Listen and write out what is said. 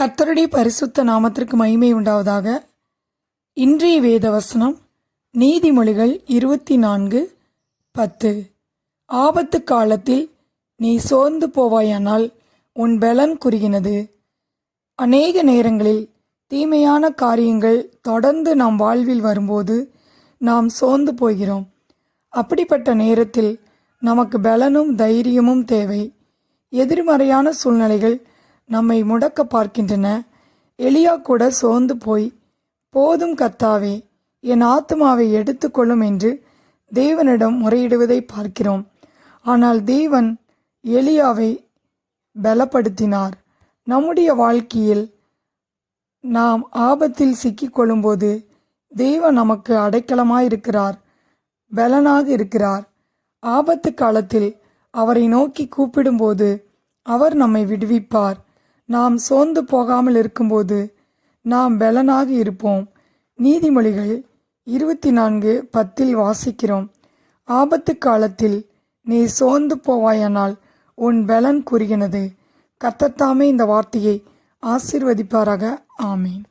கர்த்தருடைய பரிசுத்த நாமத்திற்கு மகிமை உண்டாவதாக. இன்றைய வேத வசனம் நீதிமொழிகள் இருபத்தி நான்கு பத்து. ஆபத்து காலத்தில் நீ சோர்ந்து போவாயானால் உன் பலன் குறுகினது. அநேக நேரங்களில் தீமையான காரியங்கள் தொடர்ந்து நாம் வாழ்வில் வரும்போது நாம் சோர்ந்து போகிறோம். அப்படிப்பட்ட நேரத்தில் நமக்கு பலனும் தைரியமும் தேவை. எதிர்மறையான சூழ்நிலைகள் நம்மை முடக்க பார்க்கின்றன. எலியா கூட சோர்ந்து போய் போதும் கர்த்தாவே என் ஆத்மாவை எடுத்துக்கொள்ளும் என்று தேவனிடம் முறையிடுவதை பார்க்கிறோம். ஆனால் தேவன் எலியாவை பலப்படுத்தினார். நம்முடைய வாழ்க்கையில் நாம் ஆபத்தில் சிக்கிக்கொள்ளும்போது தேவன் நமக்கு அடைக்கலமாயிருக்கிறார் பலனாக இருக்கிறார். ஆபத்து காலத்தில் அவரை நோக்கி கூப்பிடும்போது அவர் நம்மை விடுவிப்பார். நாம் சோர்ந்து போகாமல் இருக்கும்போது நாம் பலனாக இருப்போம். நீதிமொழிகள் இருபத்தி நான்கு பத்தில் வாசிக்கிறோம். ஆபத்து காலத்தில் நீ சோர்ந்து போவாயானால் உன் பலன் குறுகினது கத்தத்தாமே இந்த வார்த்தையை ஆசீர்வதிப்பாராக. ஆமேன்.